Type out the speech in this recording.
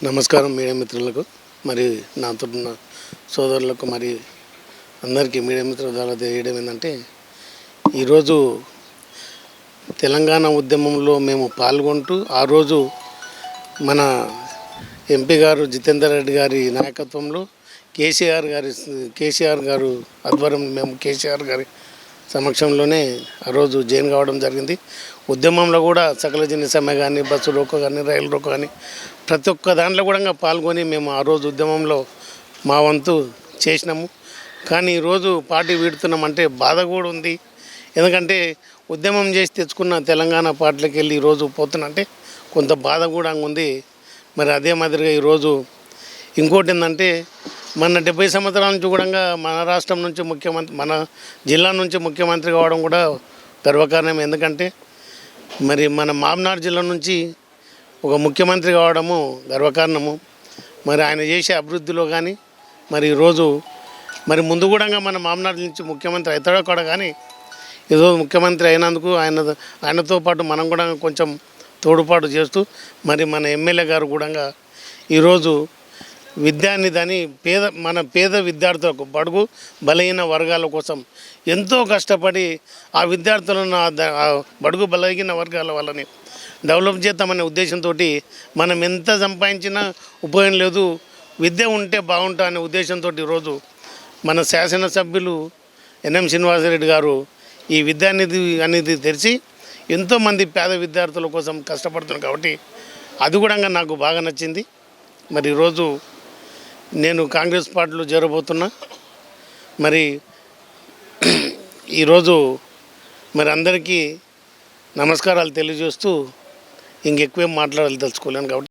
నమస్కారం మీడియా మిత్రులకు మరి నాతో ఉన్న సోదరులకు మరి అందరికీ మీడియా మిత్రుల ద్వారా తెలియడం ఏంటంటే ఈరోజు తెలంగాణ ఉద్యమంలో మేము పాల్గొంటూ ఆ రోజు మన ఎంపీ గారు జితేందర్ రెడ్డి గారి నాయకత్వంలో కేసీఆర్ గారి కేసీఆర్ గారు ఆధ్వర్యంలో మేము కేసీఆర్ గారి సమక్షంలోనే ఆ రోజు జైన్ కావడం జరిగింది. ఉద్యమంలో కూడా సకల జన సమ్మె కానీ బస్సు రోకో కానీ రైలు రోకో కానీ ప్రతి ఒక్క దాంట్లో కూడా పాల్గొని మేము ఆ రోజు ఉద్యమంలో మా వంతు చేసినాము. కానీ ఈరోజు పార్టీ వీడుతున్నామంటే బాధ కూడా ఉంది. ఎందుకంటే ఉద్యమం చేసి తెచ్చుకున్న తెలంగాణ పార్టీలకు వెళ్ళి ఈరోజు పోతున్నంటే కొంత బాధ కూడా ఉంది. మరి అదే మాదిరిగా ఈరోజు ఇంకోటి ఏంటంటే మన డెబ్బై సంవత్సరాల నుంచి కూడా మన రాష్ట్రం నుంచి ముఖ్యమంత్రి మన జిల్లా నుంచి ముఖ్యమంత్రి కావడం కూడా గర్వకారణం. ఎందుకంటే మరి మన మామనాడు జిల్లా నుంచి ఒక ముఖ్యమంత్రి కావడము గర్వకారణము. మరి ఆయన చేసే అభివృద్ధిలో కానీ మరి ఈరోజు మరి ముందు కూడా మన మామనాడు నుంచి ముఖ్యమంత్రి అవుతాడో కూడా కానీ ఈరోజు ముఖ్యమంత్రి అయినందుకు ఆయన ఆయనతో పాటు మనం కూడా కొంచెం తోడుపాటు చేస్తూ మరి మన ఎమ్మెల్యే గారు కూడా ఈరోజు విద్యానిధి పేద మన పేద విద్యార్థులకు బడుగు బలహీన వర్గాల కోసం ఎంతో కష్టపడి ఆ విద్యార్థులను బడుగు బలహీన వర్గాల వాళ్ళని డెవలప్ చేద్దామనే ఉద్దేశంతో మనం ఎంత సంపాదించినా ఉపయోగం లేదు. విద్య ఉంటే బాగుంటా అనే ఉద్దేశంతో ఈరోజు మన శాసనసభ్యులు ఎన్ఎం శ్రీనివాసరెడ్డి గారు ఈ విద్యానిధి అనేది తెరిచి ఎంతోమంది పేద విద్యార్థుల కోసం కష్టపడుతున్నారు కాబట్టి అది కూడా నాకు బాగా నచ్చింది. మరి ఈరోజు నేను కాంగ్రెస్ పార్టీలో చేరబోతున్నా. మరి ఈరోజు మరి అందరికీ నమస్కారాలు తెలియజేస్తూ ఇంకెక్కువేం మాట్లాడాలి తెలుసుకోలేను కాబట్టి